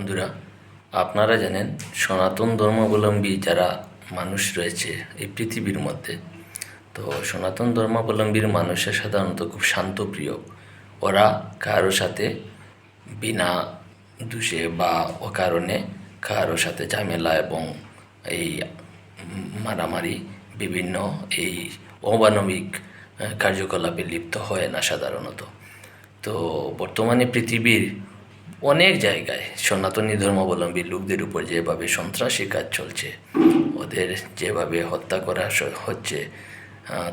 বন্ধুরা, আপনারা জানেন সনাতন ধর্মাবলম্বী যারা মানুষ রয়েছে এই পৃথিবীর মধ্যে, তো সনাতন ধর্মাবলম্বীর মানুষের সাধারণত খুব শান্তপ্রিয়। ওরা কারোর সাথে বিনা দোষে বা অকারণে কারোর সাথে ঝামেলা এবং এই মারামারি বিভিন্ন এই অমানবিক কার্যকলাপে লিপ্ত হয় না সাধারণত। তো বর্তমানে পৃথিবীর অনেক জায়গায় সনাতনী ধর্মাবলম্বী লোকদের উপর যেভাবে সন্ত্রাসী কাজ চলছে, ওদের যেভাবে হত্যা করা হচ্ছে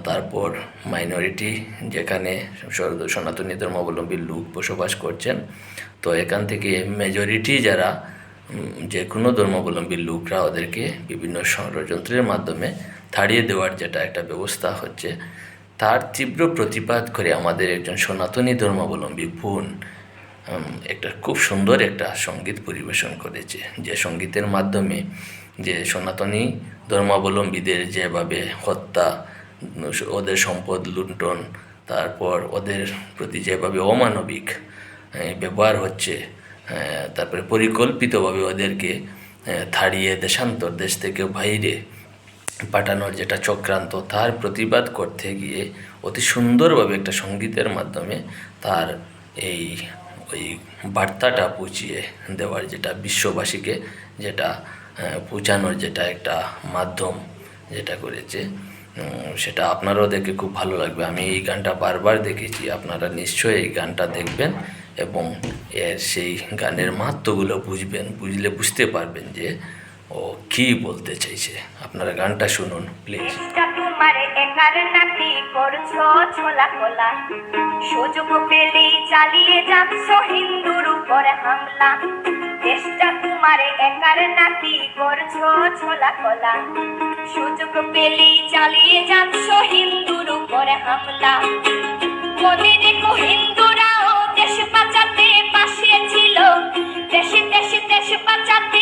তারপর মাইনরিটি যেখানে সনাতনী ধর্মাবলম্বী লোক বসবাস করছেন, তো এখান থেকে মেজরিটি যারা যে কোনো ধর্মাবলম্বী লোকরা ওদেরকে বিভিন্ন ষড়যন্ত্রের মাধ্যমে তাড়িয়ে দেওয়ার যেটা একটা ব্যবস্থা হচ্ছে, তার তীব্র প্রতিবাদ করে আমাদের একজন সনাতনী ধর্মাবলম্বী বোন একটা খুব সুন্দর একটা সংগীত পরিবেশন করেছে। যে সঙ্গীতের মাধ্যমে যে সনাতনী ধর্মাবলম্বীদের যেভাবে হত্যা, ওদের সম্পদ লুণ্ঠন, তারপর ওদের প্রতি যেভাবে অমানবিক ব্যবহার হচ্ছে তারপরে পরিকল্পিতভাবে ওদেরকে তাড়িয়ে দেশান্তর, দেশ থেকে বাইরে পাঠানোর যেটা চক্রান্ত, তার প্রতিবাদ করতে গিয়ে অতি সুন্দরভাবে একটা সঙ্গীতের মাধ্যমে তার এই ওই বার্তাটা পৌঁছিয়ে দেওয়ার যেটা বিশ্ববাসীকে যেটা পৌঁছানোর যেটা একটা মাধ্যম যেটা করেছে সেটা আপনারাও দেখে খুব ভালো লাগবে। আমি এই গানটা বারবার দেখেছি, আপনারা নিশ্চয়ই এই গানটা দেখবেন এবং এর সেই গানের মাহাত্মগুলো বুঝবেন, বুঝলে বুঝতে পারবেন যে ও কী বলতে চাইছে? আপনারা গানটা শুনুন প্লিজ তোমার একার নাকি করছ ছোলা কোলা সুযোগ পেলেই চালিয়ে যাচ্ছ হিন্দুর উপর হামলা। চেষ্টা তোমার একার নাকি করছ ছোলা কোলা সুযোগ চালিয়ে যাচ্ছ হিন্দুর হামলা। মনে রেখো হিন্দুরাও দেশ বাঁচাতে পাশে ছিল। দেশে দেশে দেশ বাঁচাতে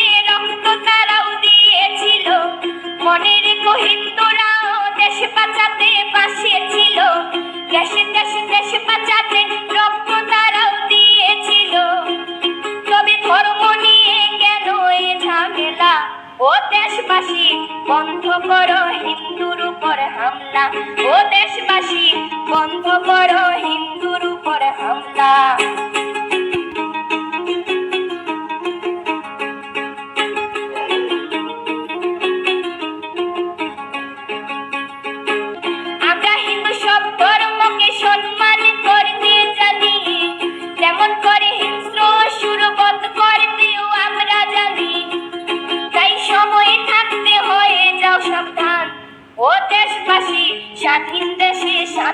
বন্ধ করো হিন্দুর উপর হামলা। ও দেশবাসী বন্ধ করো।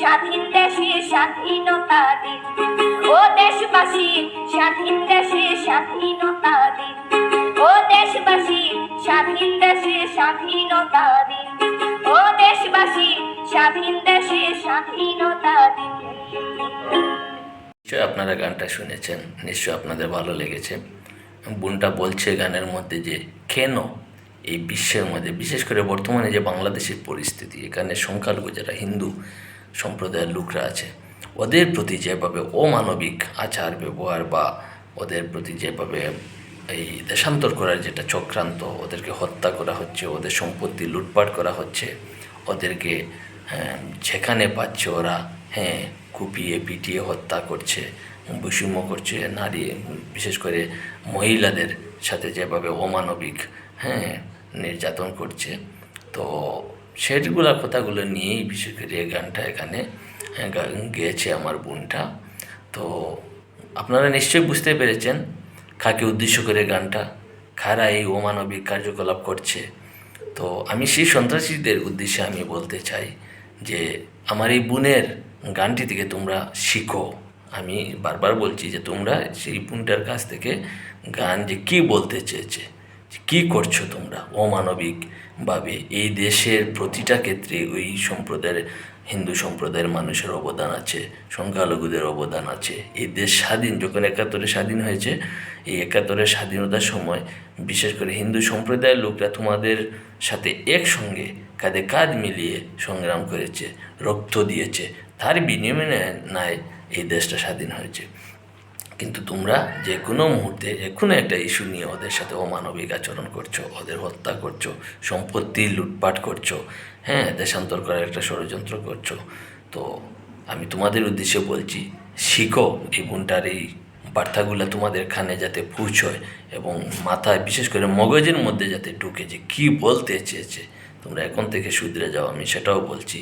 স্বাধীন দেশে স্বাধীনতা দিন। ও দেশবাসী, স্বাধীন দেশে স্বাধীনতা দিন। ও দেশবাসী, স্বাধীন দেশে স্বাধীনতা দিন। ও দেশবাসী, স্বাধীন দেশে স্বাধীনতা দিন। নিশ্চয়ই আপনারা গানটা শুনেছেন, নিশ্চয়ই আপনাদের ভালো লেগেছে। বোনটা বলছে গানের মধ্যে যে, কেন এই বিশ্বের মধ্যে, বিশেষ করে বর্তমানে যে বাংলাদেশের পরিস্থিতি, এখানে সংখ্যালঘু যারা হিন্দু সম্প্রদায়ের লোকরা আছে। ওদের প্রতি যেভাবে অমানবিক আচার ব্যবহার বা ওদের প্রতি যেভাবে এই দেশান্তর করার যেটা চক্রান্ত ওদেরকে হত্যা করা হচ্ছে ওদের সম্পত্তি লুটপাট করা হচ্ছে ওদেরকে হ্যাঁ, যেখানে পাচ্ছে ওরা হ্যাঁ কুপিয়ে পিটিয়ে হত্যা করছে বৈষম্য করছে নারী বিশেষ করে মহিলাদের সাথে যেভাবে অমানবিক হ্যাঁ নির্যাতন করছে তো সেগুলা কথাগুলো নিয়েই বিশেষ করে এই গানটা এখানে গেয়েছে আমার বোনটা। তো আপনারা নিশ্চয়ই বুঝতে পেরেছেন কাকে উদ্দেশ্য করে গানটা কারা এই অমানবিক কার্যকলাপ করছে। তো আমি সেই সন্ত্রাসীদের উদ্দেশ্যে আমি বলতে চাই যে আমার এই বোনের গানটি থেকে তোমরা শিখো। আমি বারবার বলছি যে তোমরা সেই বোনটার কাছ থেকে গান যে কী বলতে চেয়েছে কী করছ তোমরা? অমানবিকভাবে এই দেশের প্রতিটা ক্ষেত্রে ওই সম্প্রদায়ের, হিন্দু সম্প্রদায়ের মানুষের অবদান আছে, সংখ্যালঘুদের অবদান আছে। এই দেশ স্বাধীন, যখন একাত্তরে স্বাধীন হয়েছে, এই একাত্তরের স্বাধীনতার সময় বিশেষ করে হিন্দু সম্প্রদায়ের লোকরা তোমাদের সাথে একসঙ্গে কাঁধে কাঁধ মিলিয়ে সংগ্রাম করেছে, রক্ত দিয়েছে। তার বিনিময়ে নাই এই দেশটা স্বাধীন হয়েছে। কিন্তু তোমরা যে কোনো মুহূর্তে যে কোনো একটা ইস্যু নিয়ে ওদের সাথে অমানবিক আচরণ করছ, ওদের হত্যা করছ, সম্পত্তি লুটপাট করছ হ্যাঁ দেশান্তর করার একটা ষড়যন্ত্র করছ। তো আমি তোমাদের উদ্দেশ্যে বলছি, শিখো এই বোনটার এই বার্তাগুলো তোমাদের কানে যাতে পৌঁছয় এবং মাথায় বিশেষ করে মগজের মধ্যে যাতে ঢুকে যে কী বলতে চেয়েছে। তোমরা এখন থেকে শুধরে যাও, আমি সেটাও বলছি।